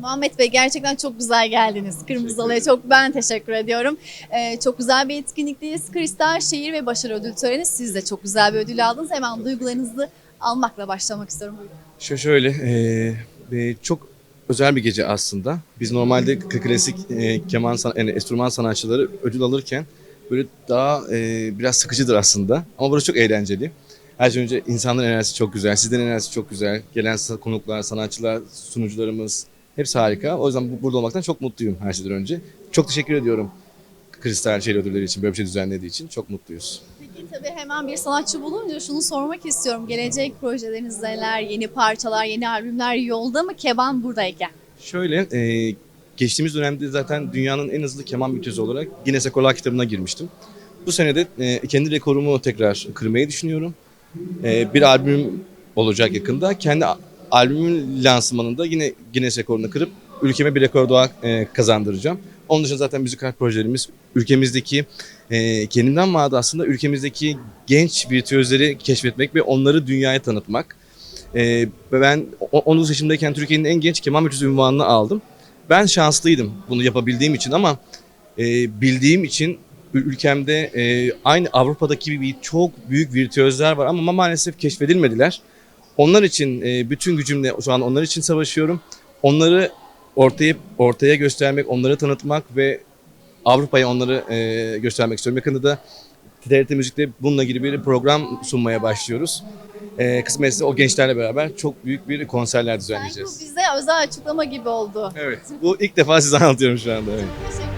Muhammed Bey gerçekten çok güzel geldiniz. Kırmızı Halı'ya çok ben teşekkür ediyorum. Ee, çok güzel bir etkinlikteyiz. Kristal Şehir ve Başarı Ödül Töreni. Siz de çok güzel bir ödül aldınız. Hemen duygularınızı almakla başlamak istiyorum. Buyurun. Şö- Şöyle, e, e, çok özel bir gece aslında. Biz normalde klasik e, keman, yani enstrüman sanatçıları ödül alırken böyle daha e, biraz sıkıcıdır aslında. Ama burası çok eğlenceli. Her şeyden önce insanların enerjisi çok güzel, sizlerin enerjisi çok güzel. Gelen konuklar, sanatçılar, sunucularımız hepsi harika. O yüzden bu- burada olmaktan çok mutluyum her şeyden önce. Çok teşekkür ediyorum Kristal Şehir Ödülleri için, böyle bir şey düzenlediği için. Çok mutluyuz. Peki tabii hemen bir sanatçı bulunca şunu sormak istiyorum. Gelecek projeleriniz neler? Yeni parçalar, yeni albümler yolda mı? Keban buradayken. Şöyle, e, geçtiğimiz dönemde zaten dünyanın en hızlı keman virtüözü olarak Guinness Rekorlar kitabına girmiştim. Bu sene de e, kendi rekorumu tekrar kırmayı düşünüyorum. E, bir albüm olacak yakında. Kendi a- albümün lansmanında yine Guinness Rekorunu kırıp ülkeme bir rekor daha e, kazandıracağım. Onun dışında zaten müzikal projelerimiz ülkemizdeki e, kendimden vaat aslında ülkemizdeki genç virtüözleri keşfetmek ve onları dünyaya tanıtmak. E, ben o- 19 yaşındayken Türkiye'nin en genç keman virtüözü ünvanını aldım. Ben şanslıydım bunu yapabildiğim için ama e, bildiğim için ül- ülkemde e, aynı Avrupa'daki gibi çok büyük virtüözler var ama maalesef keşfedilmediler. Onlar için e, bütün gücümle şu an onlar için savaşıyorum. Onları ortaya ortaya göstermek, onları tanıtmak ve Avrupa'ya onları e, göstermek istiyorum. Yakında da TRT Müzik'te bununla ilgili bir program sunmaya başlıyoruz. E, kısmetse o gençlerle beraber çok büyük bir konserler Sanki bu düzenleyeceğiz. bize özel açıklama gibi oldu. Evet, bu ilk defa size anlatıyorum şu anda. Evet. Teşekkür